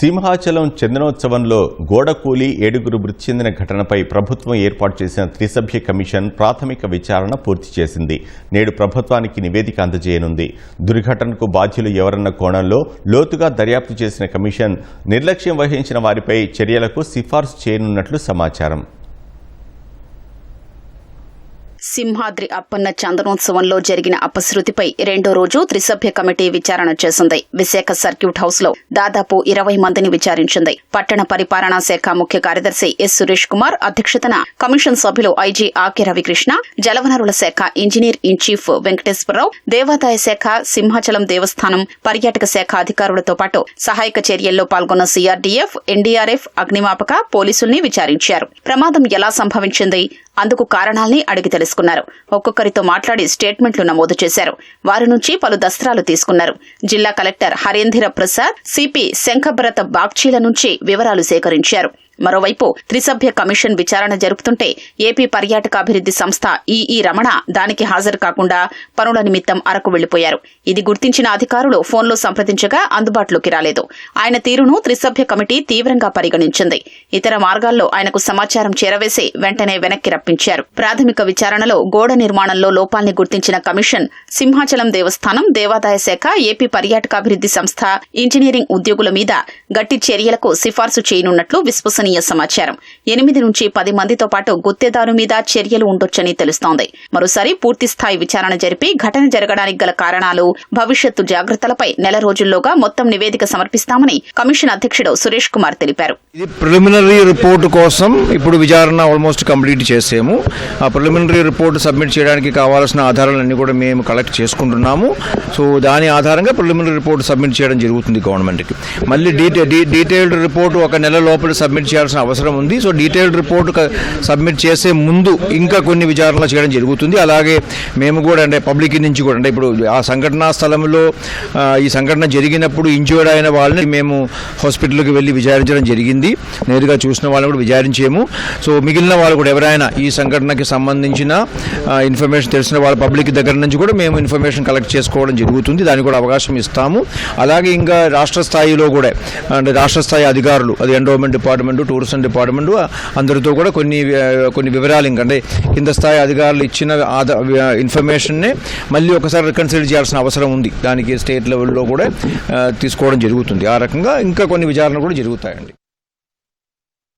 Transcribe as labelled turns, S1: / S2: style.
S1: సింహాచలం చందనోత్సవంలో గోడకూలి ఏడుగురు మృతి చెందిన ఘటనపై ప్రభుత్వం ఏర్పాటు చేసిన త్రిసభ్య కమిషన్ ప్రాథమిక విచారణ పూర్తి చేసింది. నేడు ప్రభుత్వానికి నివేదిక అందజేయనుంది. దుర్ఘటనకు బాధ్యులు ఎవరన్న కోణంలో లోతుగా దర్యాప్తు చేసిన కమిషన్ నిర్లక్ష్యం వహించిన వారిపై చర్యలకు సిఫార్సు చేయనున్నట్లు సమాచారం.
S2: సింహాద్రి అప్పన్న చందనోత్సవంలో జరిగిన అపశృతిపై రెండో రోజు త్రిసభ్య కమిటీ విచారణ చేసింది. విశాఖ సర్క్యూట్ హౌస్లో దాదాపు ఇరవై మందిని విచారించింది. పట్టణ పరిపాలనా శాఖ ముఖ్య కార్యదర్శి ఎస్ సురేష్ కుమార్ అధ్యక్షతన కమిషన్ సభ్యులు ఐజీ ఆకే రవికృష్ణ జలవనరుల శాఖ ఇంజనీర్ ఇన్ చీఫ్ వెంకటేశ్వరరావు దేవాదాయ శాఖ సింహాచలం దేవస్థానం పర్యాటక శాఖ అధికారులతో పాటు సహాయక చర్యల్లో పాల్గొన్న సీఆర్డీఎఫ్ ఎన్డీఆర్ఎఫ్ అగ్నిమాపక పోలీసుల్ని విచారించారు. ప్రమాదం ఎలా సంభవించింది? అందుకు కారణాల్ని అడిగి చేసుకున్నారు. ఒక్కొక్కరితో మాట్లాడి స్టేట్మెంట్లు నమోదు చేశారు. వారి నుంచి పలు దస్త్రాలు తీసుకున్నారు. జిల్లా కలెక్టర్ హరేంద్ర ప్రసాద్ సిపి శంఖభరత బాగ్చీల నుంచి వివరాలు సేకరించారు. మరోవైపు త్రిసభ్య కమిషన్ విచారణ జరుపుతుంటే ఏపీ పర్యాటకాభివృద్ది సంస్థ ఈఈ రమణ దానికి హాజరు కాకుండా పనుల నిమిత్తం అరకు వెళ్ళిపోయారు ఇది గుర్తించిన అధికారులు ఫోన్లో సంప్రదించగా అందుబాటులోకి రాలేదు. ఆయన తీరును త్రిసభ్య కమిటీ తీవ్రంగా పరిగణించింది. ఇతర మార్గాల్లో ఆయనకు సమాచారం చేరవేసి వెంటనే వెనక్కి రప్పించారు. ప్రాథమిక విచారణలో గోడ నిర్మాణంలో లోపాల్ని గుర్తించిన కమిషన్ సింహాచలం దేవస్థానం దేవాదాయ శాఖ ఏపీ పర్యాటకాభివృద్ది సంస్థ ఇంజనీరింగ్ ఉద్యోగుల మీద గట్టి చర్యలకు సిఫార్సు చేయనున్నట్లు విశ్వసనీయ సమాచారం. ఎనిమిది నుంచి పది మందితో పాటు గుత్తేదారు మీద చర్యలు ఉండొచ్చని తెలుస్తోంది. మరోసారి పూర్తి స్థాయి విచారణ జరిపి ఘటన జరగడానికి గల కారణాలు భవిష్యత్తు జాగ్రత్తలపై నెల రోజుల్లోగా మొత్తం నివేదిక సమర్పిస్తామని కమిషన్ అధ్యక్షుడు సురేష్ కుమార్ తెలిపారు.
S3: ఇది ప్రిలిమినరీ రిపోర్ట్ కోసం ఇప్పుడు విచారణ ఆల్మోస్ట్ కంప్లీట్ చేసాము. ఆ ప్రిలిమినరీ రిపోర్ట్ సబ్మిట్ చేయడానికి కావాల్సిన ఆధారాలన్నీ కూడా మేము కలెక్ట్ చేసుకుంటున్నాము. సో దాని ఆధారంగా ప్రిలిమినరీ రిపోర్ట్ సబ్మిట్ చేయడం జరుగుతుంది గవర్నమెంట్కి. మళ్ళీ డీటెయిల్డ్ రిపోర్ట్ ఒక నెల లోపల సబ్మిట్ చేయాల్సిన అవసరం ఉంది. సో డీటెయిల్డ్ రిపోర్ట్ సబ్మిట్ చేసే ముందు ఇంకా కొన్ని విచారణలు చేయడం జరుగుతుంది. అలాగే మేము కూడా అంటే పబ్లిక్ నుంచి కూడా అంటే ఇప్పుడు ఆ సంఘటనా స్థలంలో ఈ సంఘటన జరిగినప్పుడు ఇంజ్యూర్డ్ అయిన వాళ్ళని మేము హాస్పిటల్కి వెళ్ళి విచారించడం జరిగింది. నేరుగా చూసిన వాళ్ళని కూడా విచారించాము. సో మిగిలిన వాళ్ళు కూడా ఎవరైనా ఈ సంఘటనకి సంబంధించిన ఇన్ఫర్మేషన్ తెలిసిన వాళ్ళ పబ్లిక్ దగ్గర నుంచి కూడా మేము ఇన్ఫర్మేషన్ కలెక్ట్ చేసుకోవడం జరుగుతుంది. దానికి కూడా అవకాశం ఇస్తాము. అలాగే ఇంకా రాష్ట్ర స్థాయిలో కూడా అంటే రాష్ట్ర స్థాయి అధికారులు అది ఎండోమెంట్ డిపార్ట్మెంట్ టూరిజం డిపార్ట్మెంట్ అందరితో కూడా కొన్ని కొన్ని వివరాలు ఇంకంటే కింద స్థాయి అధికారులు ఇచ్చిన ఆధ ఇన్ఫర్మేషన్నే మళ్ళీ ఒకసారి రికన్సిడర్ చేయాల్సిన అవసరం ఉంది. దానికి స్టేట్ లెవెల్లో కూడా తీసుకోవడం జరుగుతుంది. ఆ రకంగా ఇంకా కొన్ని విచారణ కూడా జరుగుతాయండి.